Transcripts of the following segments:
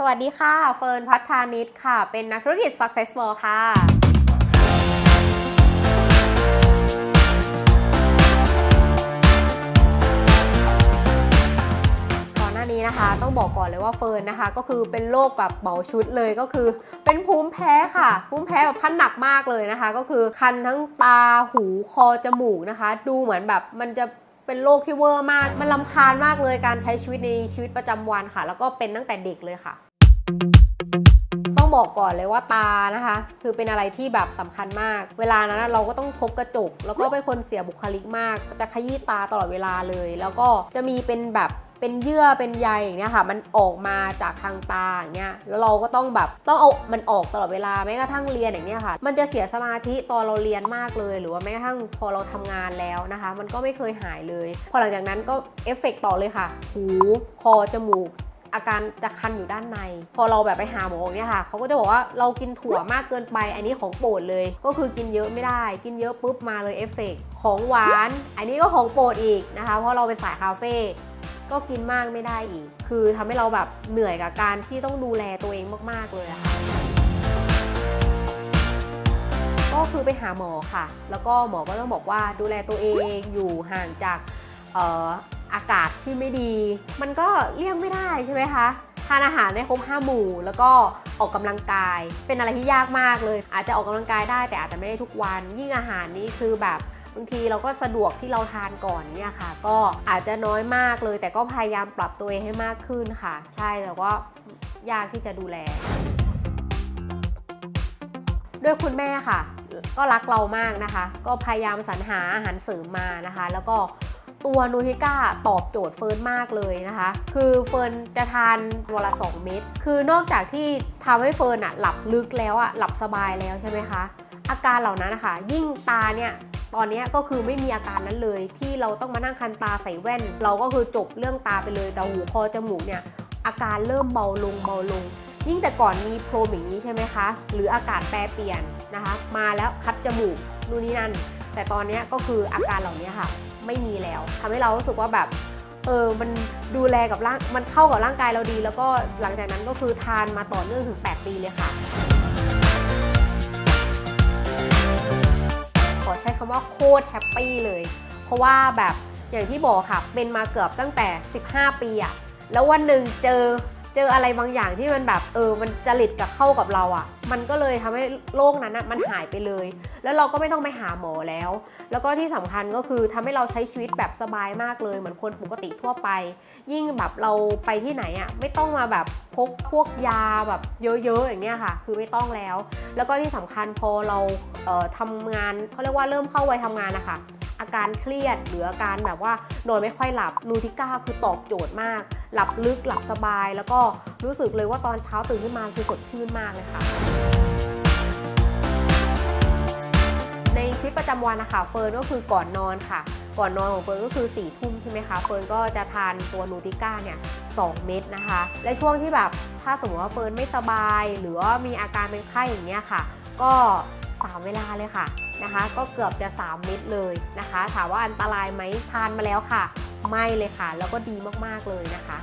สวัสดีค่ะ เฟิร์นพัฒานิชค่ะ เป็นนักธุรกิจ Successful ค่ะก่อนหน้านี้นะคะต้องบอกก่อนเลยว่าเฟิร์นนะคะ ก็คือเป็นโรคแบบเบาชุดเลยก็คือ เป็นภูมิแพ้ค่ะ ภูมิแพ้แบบขั้นหนักมากเลยนะคะ ก็คือคันทั้งตาหูคอจมูกนะคะ ดูเหมือนแบบมันจะเป็นโรคที่เวอร์มาก มันลำคาญมากเลยการใช้ชีวิตในชีวิตประจำวันค่ะ แล้วก็เป็นตั้งแต่เด็กเลยค่ะ ต้องบอกก่อนเลยว่าตานะคะ คือเป็นอะไรที่แบบสำคัญมาก เวลานั้นเราก็ต้องพกกระจก แล้วก็เป็นคนเสียบุคลิกมาก จะขยี้ตาตลอดเวลาเลย แล้วก็จะมีเป็นแบบเป็นเยื่อเป็นใยอย่างเนี้ยค่ะ มันออกมาจากทางตาอย่างเงี้ยแล้วเราก็ต้องแบบต้องเอามันออกตลอดเวลาแม้กระทั่งเรียนอย่างเนี้ยค่ะ มันจะเสียสมาธิตอนเราเรียนมากเลย หรือว่าแม้กระทั่งพอเราทำงานแล้วนะคะ มันก็ไม่เคยหายเลย พอหลังจากนั้นก็เอฟเฟกต์ต่อเลยค่ะ หู คอจมูก อาการจะคันอยู่ด้านใน พอเราแบบไปหาหมอเนี่ยค่ะเขาก็จะบอกว่าเรากินถั่วมากเกินไป อันนี้ของโปรดเลย ก็คือกินเยอะไม่ได้ กินเยอะปุ๊บมาเลยเอฟเฟกต์ของหวาน อันนี้ก็ของโปรดอีกนะคะ เพราะเราเป็นสายคาเฟ่ก็กินมากไม่ได้อีก คือทำให้เราแบบเหนื่อยกับการที่ต้องดูแลตัวเองมาก ๆ เลยค่ะ ก็คือไปหาหมอค่ะ แล้วก็หมอก็ต้องบอกว่าดูแลตัวเองอยู่ห่างจากเอากาศที่ไม่ดี มันก็เลี่ยงไม่ได้ใช่ไหมคะทานอาหารได้ครบ5หมู่ แล้วก็ออกกำลังกาย เป็นอะไรที่ยากมากเลย อาจจะออกกำลังกายได้แต่อาจจะไม่ได้ทุกวัน ยิ่งอาหารนี้คือแบบบางทีเราก็สะดวกที่เราทานก่อนเนี่ยค่ะ ก็อาจจะน้อยมากเลย แต่ก็พยายามปรับตัวเองให้มากขึ้นค่ะ ใช่แต่ว่ายากที่จะดูแล ด้วยคุณแม่ค่ะ ก็รักเรามากนะคะ ก็พยายามสรรหาอาหารเสริมมานะคะ แล้วก็ ตัวนูทิก้าตอบโจทย์เฟิร์นมากเลยนะคะ คือเฟิร์นจะทานวันละ 2 เม็ด คือนอกจากที่ทำให้เฟิร์นอะหลับลึกแล้วอะหลับสบายแล้วใช่ไหมคะ อาการเหล่านั้นนะคะยิ่งตาเนี่ยตอนนี้ก็คือไม่มีอาการนั้นเลย ที่เราต้องมานั่งคันตาใส่แว่น เราก็คือจบเรื่องตาไปเลย แต่หูคอจมูกเนี่ยอาการเริ่มเบาลงเบาลง ยิ่งแต่ก่อนมีโพรมอย่างนี้ใช่ไหมคะ หรืออากาศแปรเปลี่ยนนะคะ มาแล้วคัดจมูกนู่นนี่นั่น แต่ตอนนี้ก็คืออาการเหล่านี้ค่ะ ไม่มีแล้วทำให้เรารู้สึกว่าแบบเออมันดูแลกับร่างมันเข้ากับร่างกายเราดี แล้วก็หลังจากนั้นก็คือทานมาต่อเนื่องถึง 8 ปีเลยค่ะขอใช้คำว่าโคตรแฮปปี้เลย เพราะว่าแบบอย่างที่บอกค่ะ เป็นมาเกือบตั้งแต่ 15 ปีอะแล้ววันหนึ่งเจอ เจออะไรบางอย่างที่มันแบบเออมันจริตกับเข้ากับเราอะมันก็เลยทำให้โรคนั้นอะมันหายไปเลย แล้วเราก็ไม่ต้องไปหาหมอแล้ว แล้วก็ที่สำคัญก็คือทำให้เราใช้ชีวิตแบบสบายมากเลยเหมือนคนปกติทั่วไป ยิ่งแบบเราไปที่ไหนอะไม่ต้องมาแบบพกพวกยาแบบเยอะๆอย่างเงี้ยค่ะ คือไม่ต้องแล้ว แล้วก็ที่สำคัญพอเราเอ่อทำงานเขาเรียกว่าเริ่มเข้าวัยทำงานนะคะ อาการเครียด หรืออาการแบบว่านอนไม่ค่อยหลับนูทิก้าคือตอบโจทย์มาก หลับลึกหลับสบาย แล้วก็รู้สึกเลยว่าตอนเช้าตื่นขึ้นมาคือสดชื่นมากเลยค่ะในชีวิตประจำวันนะคะเฟิร์นก็คือก่อนนอนค่ะ ก่อนนอนของเฟิร์นก็คือ4ี่ทุ่มใช่ไหมคะเฟิร์นก็จะทานตัวนูติก้าเนี่ยสเม็ดนะคะ และช่วงที่แบบถ้าสมมติว่าเฟิร์นไม่สบาย หรือว่ามีอาการเป็นไข้อย่างเงี้ยค่ะ ก็ 3 เวลาเลยค่ะ นะคะ ก็เกือบจะ 3 เม็ดเลยนะคะ ถามว่าอันตรายไหมทานมาแล้วค่ะ ไม่เลยค่ะ แล้วก็ดีมากๆเลยนะคะ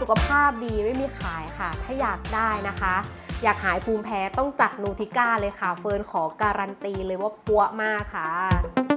สุขภาพดีไม่มีขายค่ะ ถ้าอยากได้นะคะ อยากหายภูมิแพ้ต้องจัดนูทิก้าเลยค่ะ เฟิร์นขอการันตีเลยว่าปัวมากค่ะ